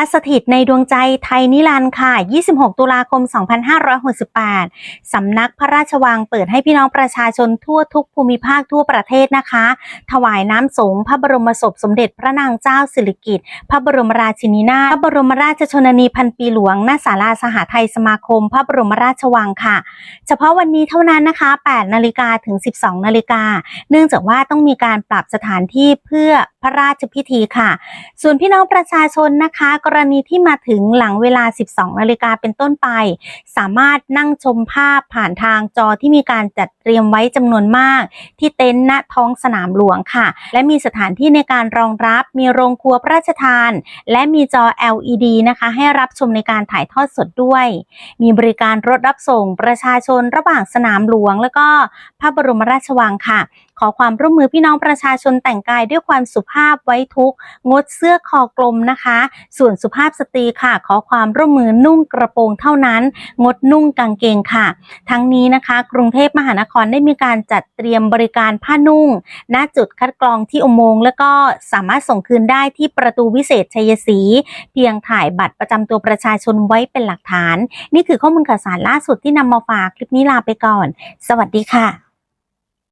าสถิตในดวงใจไทยนิรันดร์ค่ะ 26 ตุลาคม 2568 สำนักพระราชวังเปิดให้พี่น้องประชาชนทั่วทุกภูมิภาคทั่วประเทศนะคะ ถวายน้ำสงฆ์พระบรมศพสมเด็จพระนางเจ้าสิริกิติ์พระบรมราชินีนาถพระบรมราชชนนีพันปีหลวงณศาลาสหไทยสมาคม พระบรมราชวังค่ะ เฉพาะวันนี้เท่านั้นนะคะ 8 นาฬิกาถึง 12 นาฬิกา เนื่องจากว่าต้องมีการปรับสถานที่เพื่อพระราชพิธีค่ะ ส่วนพี่น้องประชาชนนะคะกรณีที่มาถึงหลังเวลา 12 นาฬิกาเป็นต้นไป สามารถนั่งชมภาพผ่านทางจอที่มีการจัดเตรียมไว้จำนวนมาก ที่เต็นท์ณท้องสนามหลวงค่ะ และมีสถานที่ในการรองรับมีโรงครัวพระราชทาน และมีจอ LED นะคะ ให้รับชมในการถ่ายทอดสดด้วย มีบริการรถรับส่งประชาชนระหว่างสนามหลวง แล้วก็พระบรมราชวังค่ะขอความร่วมมือพี่น้องประชาชนแต่งกายด้วยความสุภาพไว้ทุกข์งดเสื้อคอกลมนะคะ ส่วนสุภาพสตรีค่ะ ขอความร่วมมือนุ่งกระโปรงเท่านั้น งดนุ่งกางเกงค่ะ ทั้งนี้นะคะ กรุงเทพมหานครได้มีการจัดเตรียมบริการผ้านุ่ง ณจุดคัดกรองที่อุโมงค์แล้วก็สามารถส่งคืนได้ที่ประตูวิเศษชัยศรีเพียงถ่ายบัตรประจำตัวประชาชนไว้เป็นหลักฐาน นี่คือข้อมูลข่าวสารล่าสุดที่นำมาฝากคลิปนี้ลาไปก่อน สวัสดีค่ะ